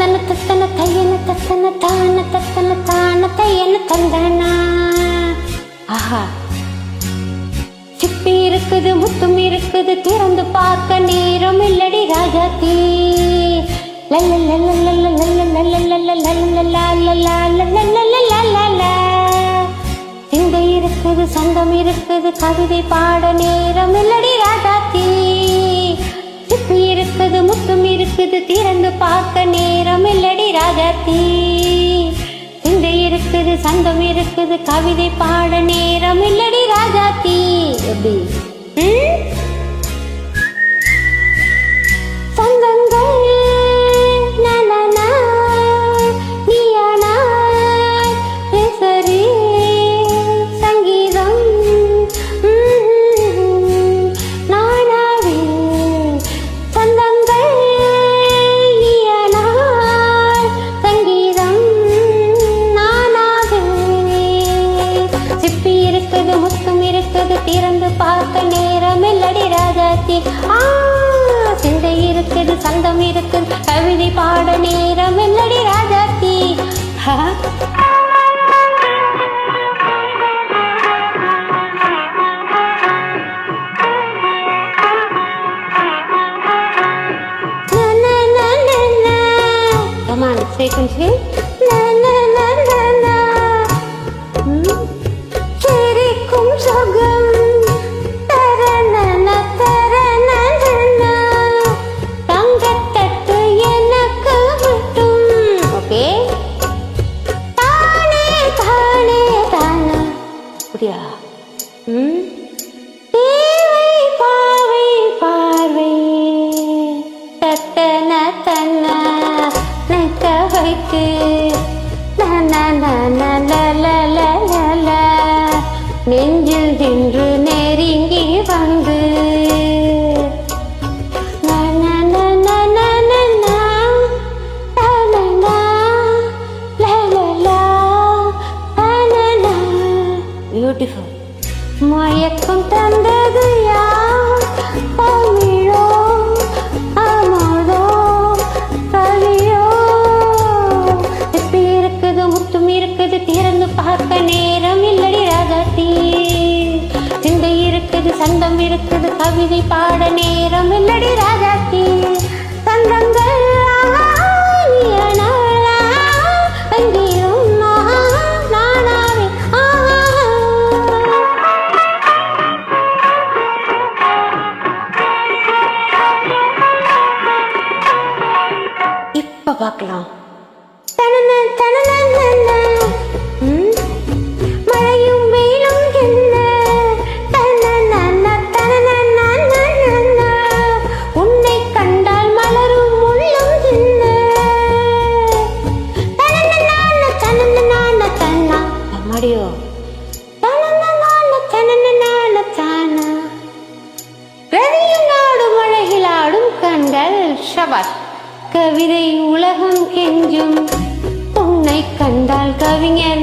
தந்தன தத்தன தையன தத்தன தான தத்தன தான தையன தந்தனா ஆஹா சிப்பி இருக்குது முத்தும் இருக்குது திறந்து பார்க்க நேரம் இல்லடி ராஜாத்தி சிந்தை இருக்குது சங்கம் இருக்குது கவிதை பாட நேரம் இல்லடி ராஜாத்தி சிப்பி இருக்குது முத்தும் இருக்குது திறந்து பார்க்க நேரம் ராஜாத்தி சிந்தை இருக்குது சங்கம் இருக்குது கவிதை பாட நேரம் இல்லடி ராஜாத்தி. எப்படி? இருக்குது திறந்து பார்க்க நேரம் இல்லடி ராஜாத்தி ஆ சிந்தை இருக்குது சந்தம் இருக்குது. கவிதை பாட நேரம் இல்லடி ராஜாத்தி ஹா. Na, na, நெஞ்சில் தின்று கவிதை பாட நேரம் இல்லடி ராஜாத்தி தந்தங்கள் பார்க்கலாம். கண்கள் கவிதை உலகம் கெஞ்சும் உன்னை கண்டால் கவிஞர்